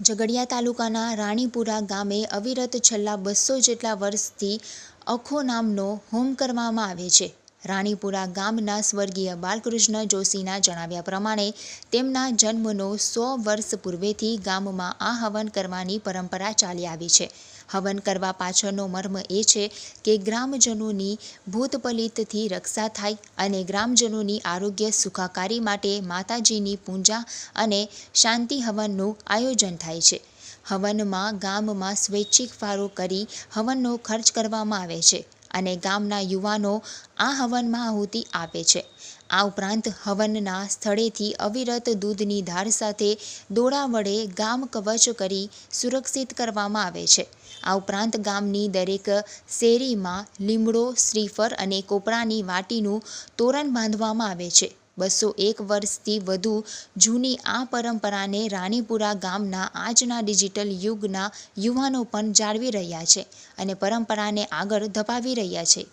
ઝઘડિયા તાલુકાના રાણીપુરા ગામે અવિરત છેલ્લા બસો જેટલા વર્ષથી અખો નામનો હોમ કરવામાં આવે છે. રાણીપુરા ગામના સ્વર્ગીય બાલકૃષ્ણ જોશીના જણાવ્યા પ્રમાણે તેમના જન્મનો સો વર્ષ પૂર્વેથી ગામમાં આ હવન કરવાની પરંપરા ચાલી આવી છે. હવન કરવા પાછળનો મર્મ એ છે કે ગ્રામજનોની ભૂતપલિતથી રક્ષા થાય અને ગ્રામજનોની આરોગ્ય સુખાકારી માટે માતાજીની પૂજા અને શાંતિ હવનનું આયોજન થાય છે. હવનમાં ગામમાં સ્વૈચ્છિક ફાળો કરી હવનનો ખર્ચ કરવામાં આવે છે. અને ગામના યુવાનો આ હવનમાં આહુતિ આપે છે. આ ઉપરાંત હવનના સ્થળેથી અવિરત દૂધની ધાર સાથે દોડા વડે ગામ કવચ કરી સુરક્ષિત કરવામાં આવે છે. આ ઉપરાંત ગામની દરેક શેરીમાં લીમડો શ્રીફર અને કોપરાની વાટીનું તોરણ બાંધવામાં આવે છે. બસો એક વર્ષથી વધુ જૂની આ પરંપરાને રાણીપુરા ગામના આજના ડિજિટલ યુગના યુવાનો પણ જાળવી રહ્યા છે અને પરંપરાને આગળ ધપાવી રહ્યા છે.